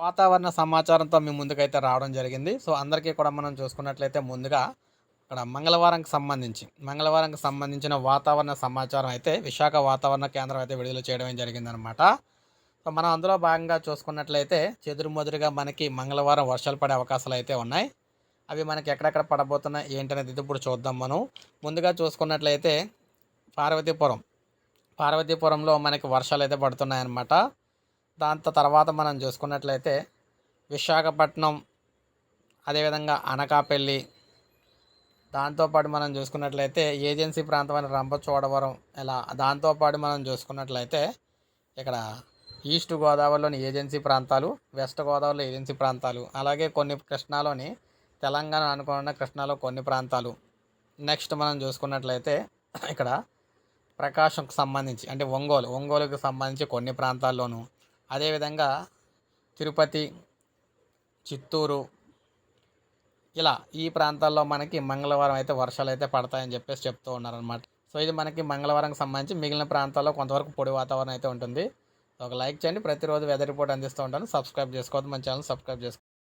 వాతావరణ సమాచారంతో మీ ముందుకైతే రావడం జరిగింది. సో అందరికీ కూడా మనం చూసుకున్నట్లయితే ముందుగా ఇక్కడ మంగళవారంకి సంబంధించి మంగళవారంకి సంబంధించిన వాతావరణ సమాచారం అయితే విశాఖ వాతావరణ కేంద్రం అయితే విడుదల చేయడం జరిగిందనమాట సో మనం అందులో భాగంగా చూసుకున్నట్లయితే చెదురుమదురుగా మనకి మంగళవారం వర్షాలు పడే అవకాశాలు అయితే ఉన్నాయి. అవి మనకి ఎక్కడెక్కడ పడబోతున్నాయి ఏంటనేది ఇప్పుడు చూద్దాం మనం. ముందుగా చూసుకున్నట్లయితే పార్వతీపురం పార్వతీపురంలో మనకి వర్షాలు అయితే పడుతున్నాయన్నమాట. దాంతో తర్వాత మనం చూసుకున్నట్లయితే విశాఖపట్నం అదేవిధంగా అనకాపల్లి దాంతోపాటు మనం చూసుకున్నట్లయితే ఏజెన్సీ ప్రాంతమైన రంపచోడవరం ఇలా దాంతోపాటు మనం చూసుకున్నట్లయితే ఇక్కడ ఈస్ట్ గోదావరిలోని ఏజెన్సీ ప్రాంతాలు వెస్ట్ గోదావరిలో ఏజెన్సీ ప్రాంతాలు అలాగే కొన్ని కృష్ణాలోని తెలంగాణ అనుకున్న కృష్ణాలో కొన్ని ప్రాంతాలు. నెక్స్ట్ మనం చూసుకున్నట్లయితే ఇక్కడ ప్రకాశంకు సంబంధించి అంటే ఒంగోలు ఒంగోలుకు సంబంధించి కొన్ని ప్రాంతాల్లోనూ అదేవిధంగా తిరుపతి చిత్తూరు ఇలా ఈ ప్రాంతాల్లో మనకి మంగళవారం అయితే వర్షాలు అయితే పడతాయని చెప్పేసి చెప్తూ ఉన్నారనమాట సో ఇది మనకి మంగళవారంకి సంబంధించి మిగిలిన ప్రాంతాల్లో కొంతవరకు పొడి వాతావరణం అయితే ఉంటుంది. ఒక లైక్ చేయండి. ప్రతిరోజు వెదర్ రిపోర్ట్ అందిస్తూ ఉంటాను. సబ్స్క్రైబ్ చేసుకోవద్దు. మన ఛానల్ సబ్స్క్రైబ్ చేసుకోండి